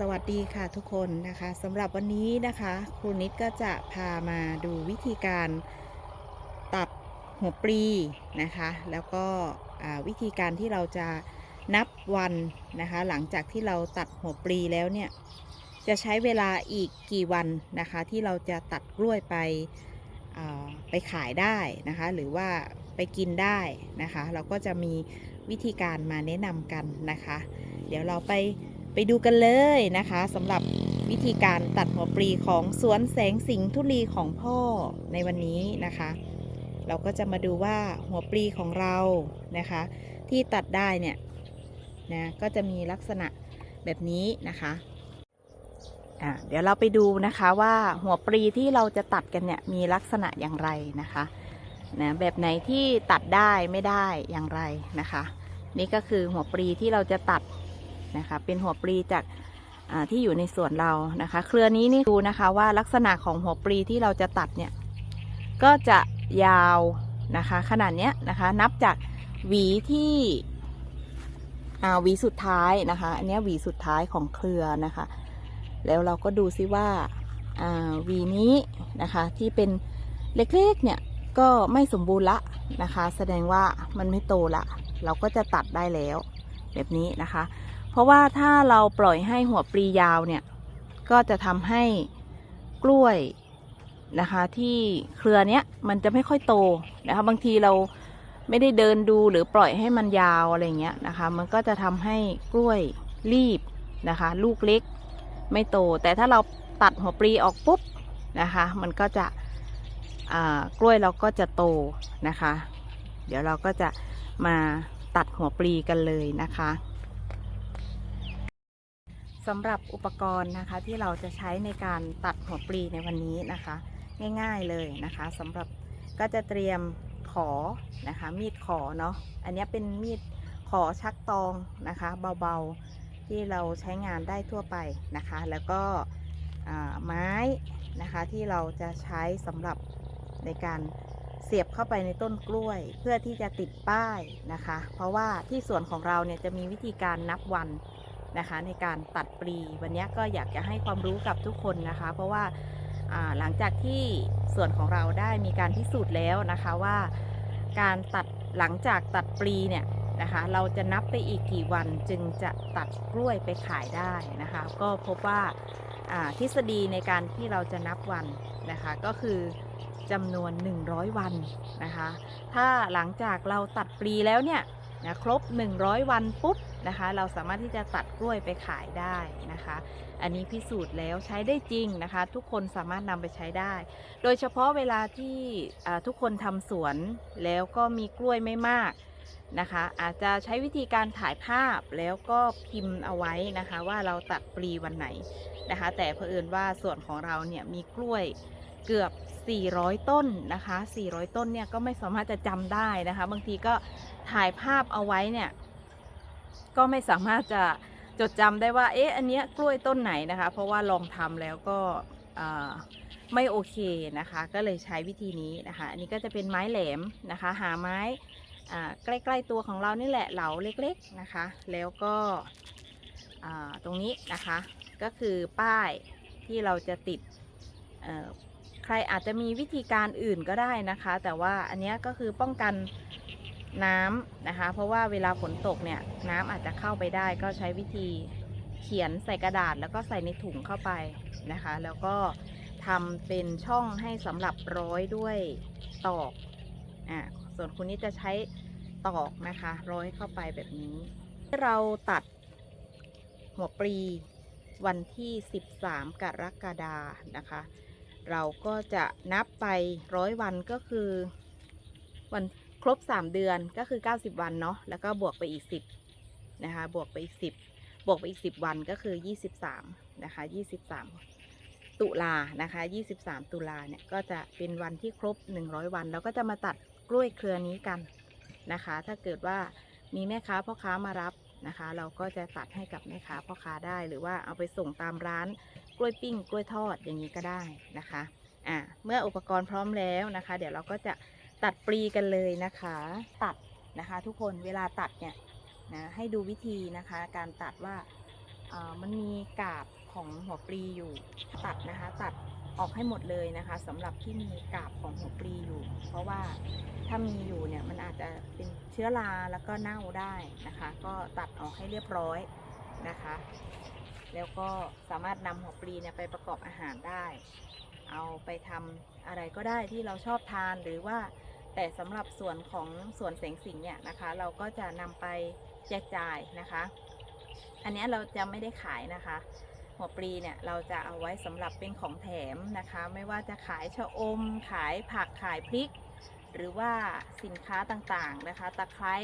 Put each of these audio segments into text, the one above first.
สวัสดีค่ะทุกคนนะคะสำหรับวันนี้นะคะครูนิดก็จะพามาดูวิธีการตัดหัวปลีนะคะ แล้วก็วิธีการที่เราจะนับวันนะคะ หลังจากที่เราตัดหัวปลีแล้วเนี่ยจะใช้เวลาอีกกี่วันนะคะ ที่เราจะตัดกล้วยไปไปขายได้นะคะ หรือว่าไปกินได้นะคะ เราก็จะมีวิธีการมาแนะนำกันนะคะ เดี๋ยวเราไป ไปดูกันเลยนะคะสำหรับวิธีการตัดหัวปลีของสวนแสงสิงห์ทุลีของพ่อในวันนี้นะคะ เราก็จะมาดูว่าหัวปลีของเรานะคะ ที่ตัดได้เนี่ยนะก็จะมีลักษณะแบบนี้นะคะอะเดี๋ยวเราไปดูนะคะว่าหัวปลีที่เราจะตัดกันเนี่ยมีลักษณะอย่างไรนะคะนะแบบไหนที่ตัดได้ไม่ได้อย่างไรนะคะ นี่ก็คือหัวปลีที่เราจะตัด นะคะ เป็นหัวปลีจากที่อยู่ในสวนเรานะคะ เครือนี้นี่ดูนะคะว่าลักษณะของหัวปลีที่เราจะตัดเนี่ย ก็จะยาวนะคะ ขนาดเนี้ยนะคะ นับจากหวีที่หวีสุดท้ายนะคะ อันนี้หวีสุดท้ายของเครือนะคะ แล้วเราก็ดูซิว่าอ่าหวีนี้นะคะ ที่เป็นเล็กๆเนี่ยก็ไม่สมบูรณ์ละนะคะ แสดงว่ามันไม่โตละ เราก็จะตัดได้แล้ว แบบนี้นะคะ เพราะว่าถ้าเราปล่อยให้หัวปลียาวเนี่ย ก็จะทำให้กล้วยนะคะ ที่เครือเนี้ยมันจะไม่ค่อยโตนะคะ บางทีเราไม่ได้เดินดูหรือปล่อยให้มันยาวอะไรเงี้ยนะคะ มันก็จะทำให้กล้วยรีบนะคะ ลูกเล็กไม่โต แต่ถ้าเราตัดหัวปลีออกปุ๊บนะคะ มันก็จะกล้วยเราก็จะโตนะคะ เดี๋ยวเราก็จะมาตัดหัวปลีกันเลยนะคะ สำหรับอุปกรณ์นะคะที่เราจะใช้ในการตัดหัวปลีในวันนี้นะคะ ง่ายๆเลยนะคะสำหรับก็จะเตรียมขอนะคะมีดขอเนาะอันนี้เป็นมีดขอชักตองนะคะเบาๆที่เราใช้งานได้ทั่วไปนะคะ แล้วก็ไม้นะคะที่เราจะใช้สำหรับในการเสียบเข้าไปในต้นกล้วย เพื่อที่จะติดป้ายนะคะ เพราะว่าที่สวนของเราเนี่ยจะมีวิธีการนับวัน นะคะในการตัดปลีวันนี้ก็อยากจะให้ความรู้กับทุกคนนะคะ เพราะว่าหลังจากที่ส่วนของเราได้มีการพิสูจน์แล้วนะคะว่าการตัดหลังจากตัดปลีเนี่ยนะคะเราจะนับไปอีกกี่วันจึงจะตัดกล้วยไปขายได้นะคะ ก็พบว่าอ่าทฤษฎีในการที่เราจะนับวันนะคะก็คือจำนวน 100 วันนะคะ ถ้าหลังจากเราตัดปลีแล้วเนี่ย นะครบ 100 วันปุ๊บนะคะ เราสามารถที่จะตัดกล้วยไปขายได้นะคะ อันนี้พิสูจน์แล้วใช้ได้จริงนะคะ ทุกคนสามารถนำไปใช้ได้ โดยเฉพาะเวลาที่ทุกคนทำสวนแล้วก็มีกล้วยไม่มากนะคะ อาจจะใช้วิธีการถ่ายภาพแล้วก็พิมพ์เอาไว้นะคะ ว่าเราตัดปลีวันไหนนะคะ แต่เผอิญว่าส่วนของเราเนี่ยมีกล้วยเกือบ 400 ต้นนะคะ 400 ต้นเนี่ยก็ไม่สามารถจะจำได้นะคะ บางทีก็ ถ่ายภาพเอาไว้เนี่ย ก็ไม่สามารถจะจดจำได้ว่า เอ๊ะ อันเนี้ยกล้วยต้นไหนนะคะ เพราะว่าลองทำแล้วก็ไม่โอเคนะคะ ก็เลยใช้วิธีนี้นะคะ อันนี้ก็จะเป็นไม้แหลมนะคะ หาไม้ใกล้ๆตัวของเรานี่แหละเหลาเล็กๆนะคะ แล้วก็ตรงนี้นะคะ ก็คือป้ายที่เราจะติดใครอาจจะมีวิธีการอื่นก็ได้นะคะ แต่ว่าอันเนี้ยก็คือป้องกัน น้ำนะคะ เพราะว่าเวลาฝนตกเนี่ยน้ำอาจจะเข้าไปได้ก็ใช้วิธีเขียนใส่กระดาษแล้วก็ใส่ในถุงเข้าไปนะคะ แล้วก็ทำเป็นช่องให้สำหรับร้อยด้วยตอกอ่าส่วนคุณนี่จะใช้ตอกนะคะร้อยเข้าไปแบบนี้เราตัดหัวปลีวันที่ 13 กรกฎานะคะ เราก็จะนับไปร้อยวันก็คือวัน ครบ 3 เดือนก็คือ 90 วันเนาะแล้วก็บวกไปอีก 10นะคะบวกไปอีก 10 บวกไปอีก 10 วันก็คือ 23นะคะ23 ตุลานะคะ 23 ตุลาเนี่ยก็จะเป็นวันที่ครบ 100 วันแล้วก็จะมาตัดกล้วยเครือนี้กันนะคะ ถ้าเกิดว่ามีแม่ค้าพ่อค้ามารับนะคะ เราก็จะตัดให้กับแม่ค้าพ่อค้าได้ หรือว่าเอาไปส่งตามร้านกล้วยปิ้งกล้วยทอดอย่างนี้ก็ได้นะคะอ่าเมื่ออุปกรณ์พร้อมแล้วนะคะ เดี๋ยวเราก็จะ ตัดปลีกันเลยนะคะ ตัดนะคะทุกคนเวลาตัดเนี่ยนะให้ดูวิธีนะคะ การตัดว่าอ่ามันมีกาบของหัวปลีอยู่ตัดนะคะ ตัดออกให้หมดเลยนะคะสำหรับที่มีกาบของหัวปลีอยู่ เพราะว่าถ้ามีอยู่เนี่ยมันอาจจะเป็นเชื้อราแล้วก็เน่าได้นะคะ ก็ตัดออกให้เรียบร้อยนะคะ แล้วก็สามารถนำหัวปลีเนี่ยไปประกอบอาหารได้ เอาไปทำอะไรก็ได้ที่เราชอบทานหรือว่า แต่สำหรับส่วนของส่วนแสงสิงเนี่ยนะคะ เราก็จะนำไปแจกจ่ายนะคะ อันนี้เราจะไม่ได้ขายนะคะ หัวปลีเนี่ยเราจะเอาไว้สำหรับเป็นของแถมนะคะ ไม่ว่าจะขายชะอม ขายผักขายพริก หรือว่าสินค้าต่างๆนะคะตะไคร้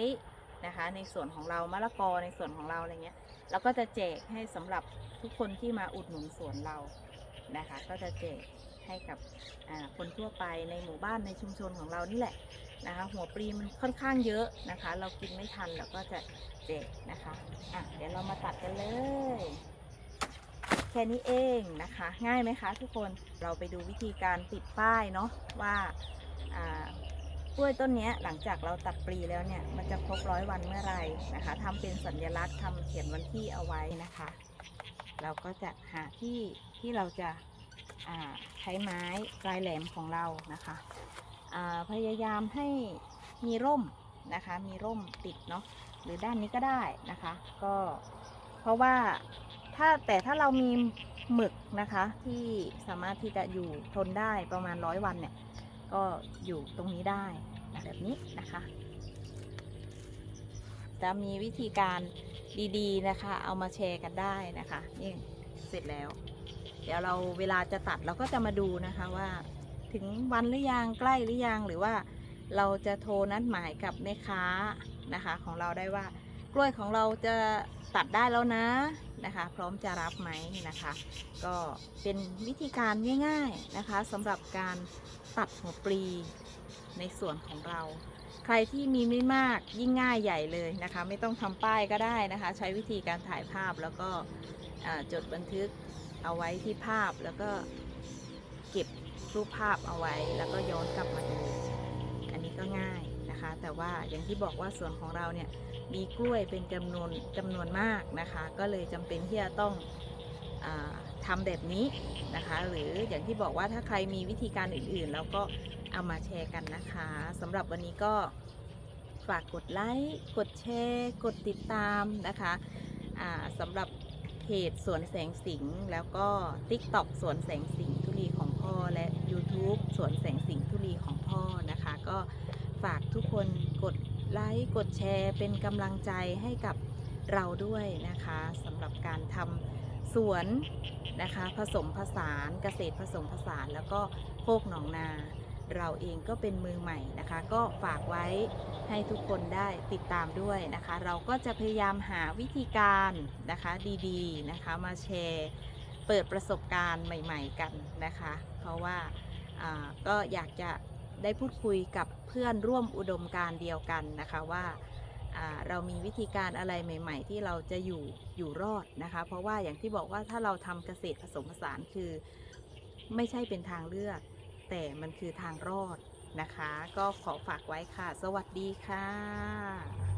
นะคะ ในส่วนของเรามะละกอในส่วนของเราอะไรเงี้ยเราก็จะแจกให้สำหรับทุกคนที่มาอุดหนุนสวนเรานะคะ ก็จะแจก ให้กับคนทั่วไปในหมู่บ้านในชุมชนของเรานี่แหละนะคะหัวปลีมันค่อนข้างเยอะนะคะ เรากินไม่ทันเราก็จะแจกนะคะอะเดี๋ยวเรามาตัดกันเลย แค่นี้เองนะคะ ง่ายไหมคะ ทุกคนเราไปดูวิธีการติดป้ายเนาะว่าอ่ากล้วยต้นนี้หลังจากเราตัดปลีแล้วเนี่ยมันจะครบร้อยวันเมื่อไหรนะคะทำเป็นสัญลักษณ์ทำเขียนวันที่เอาไว้นะคะ เราก็จะหาที่ที่เราจะ ใช้ไม้ปลายแหลมของเรานะคะพยายามให้มีร่มนะคะมีร่มติดเนาะหรือด้านนี้ก็ได้นะคะก็เพราะว่าถ้าแต่ถ้าเรามีหมึกนะคะที่สามารถที่จะอยู่ทนได้ประมาณร้อยวันเนี่ยก็อยู่ตรงนี้ได้แบบนี้นะคะ จะมีวิธีการดีๆนะคะ เอามาแชร์กันได้นะคะนี่เสร็จแล้ว เดี๋ยวเราเวลาจะตัดเราก็จะมาดูนะคะว่า ถึงวันหรือยังใกล้หรือยังหรือว่าเราจะโทรนัดหมายกับแม่ค้านะคะของเราได้ว่ากล้วยของเราจะตัดได้แล้วนะนะคะ พร้อมจะรับไหมนะคะ ก็เป็นวิธีการง่าย ๆนะคะสำหรับการตัดหัวปลีในส่วนของเรา ใครที่มีไม่มากยิ่งง่ายใหญ่เลยนะคะ ไม่ต้องทำป้ายก็ได้นะคะ ใช้วิธีการถ่ายภาพแล้วก็จดบันทึก เอาไว้ที่ภาพแล้วก็เก็บรูปภาพเอาไว้ แล้วก็ย้อนกลับมาดู อันนี้ก็ง่ายนะคะ แต่ว่าอย่างที่บอกว่าส่วนของเราเนี่ยมีกล้วยเป็นจำนวนจำนวนมากนะคะ ก็เลยจำเป็นที่จะต้องอทำแบบนี้นะคะ หรืออย่างที่บอกว่าถ้าใครมีวิธีการอื่นๆ แล้วก็เอามาแชร์กันนะคะสำหรับวันนี้ก็ฝากกดไลค์ กดแชร์ กดติดตามนะคะสำหรับ จสวนแสงสิงห์แล้วก็ TikTok สวนแสงสิงห์ทุลีของพ่อและ YouTube สวนแสงสิงห์ทุลีของพ่อนะคะ ก็ฝากทุกคนกดไลค์กดแชร์ เป็นกำลังใจให้กับเราด้วยนะคะสำหรับการทำสวนนะคะ ผสมผสานเกษตรผสมผสานแล้วก็โคกหนองนา เราเองก็เป็นมือใหม่นะคะ ก็ฝากไว้ให้ทุกคนได้ติดตามด้วยนะคะ เราก็จะพยายามหาวิธีการนะคะดีๆนะคะมาแชร์เปิดประสบการณ์ใหม่ ๆ กันนะคะ เพราะว่าก็อยากจะได้พูดคุยกับเพื่อนร่วมอุดมการเดียวกันนะคะว่าอ่าเรามีวิธีการอะไรใหม่ ๆ ที่เราจะอยู่อยู่รอดนะคะ เพราะว่าอย่างที่บอกว่าถ้าเราทำเกษตรผสมผสานคือ ไม่ใช่เป็นทางเลือก แต่มันคือทางรอดนะคะ ก็ขอฝากไว้ค่ะ สวัสดีค่ะ